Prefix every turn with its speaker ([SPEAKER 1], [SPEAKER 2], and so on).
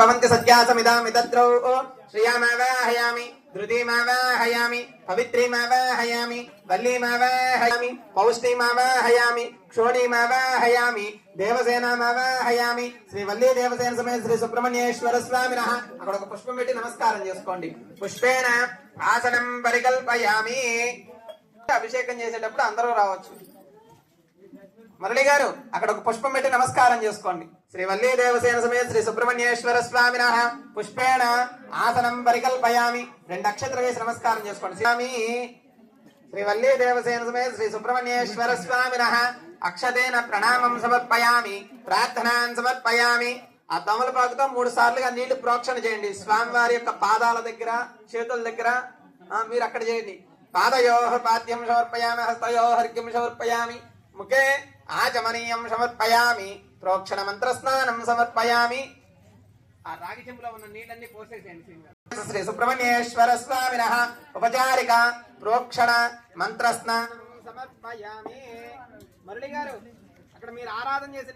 [SPEAKER 1] భవంతి సత్యాసమిదామి శ్రియామావాహయామి ధృతిమావాహయామి పవిత్రీమావాహయామి వల్లీమావాహయామి పౌష్టిమావాహయామి క్షోణీమావాహయామి దేవసేనామావాహయామి శ్రీ వల్లీ దేవసేన సమేత శ్రీ సుబ్రహ్మణ్యేశ్వర స్వామిన అక్కడ ఒక పుష్పం పెట్టి నమస్కారం చేసుకోండి. పుష్పేణ ఆసనం పరికల్పయామి. అభిషేకం చేసేటప్పుడు అందరూ రావచ్చు. మురళి గారు అక్కడ ఒక పుష్పం పెట్టి నమస్కారం చేసుకోండి. శ్రీ వల్లీ దేవసేన సమేత శ్రీ సుబ్రహ్మణ్యేశ్వర స్వామిన పుష్పేణ ఆసనం పరికల్పయామి. రెండు అక్షత్ర వేసి నమస్కారం చేసుకోండి. స్వామి శ్రీ వల్లీ దేవసేన సమేత శ్రీ సుబ్రహ్మణ్యేశ్వర స్వామిన అక్షతేన ప్రణామం సమర్పయామి. ప్రార్థనాన్ సమర్పయామి. ఆ తమలపాకుతో మూడు సార్లుగా నీళ్ళు ప్రోక్షణ చేయండి. స్వామివారి యొక్క పాదాల దగ్గర చేతుల దగ్గర మీరు అక్కడ చేయండి. పాదయో పాద్యం సమర్పయామి హస్తయోహర్గ్యం సమర్పయామి. ముఖే ఆచమనీయం సమర్పయామి. ప్రోక్షణ మంత్ర స్నానం సమర్పయామి. ఆ రాగి చెంబులో ఉన్న నీళ్ళన్ని పోసేసేయండి శ్రీ సుబ్రహ్మణ్యేశ్వర స్వామిన ఉపచారిక ప్రోక్షణ మంత్ర స్నానం సమర్పయామి. మురళి గారు అక్కడ మీరు ఆరాధన చేసిన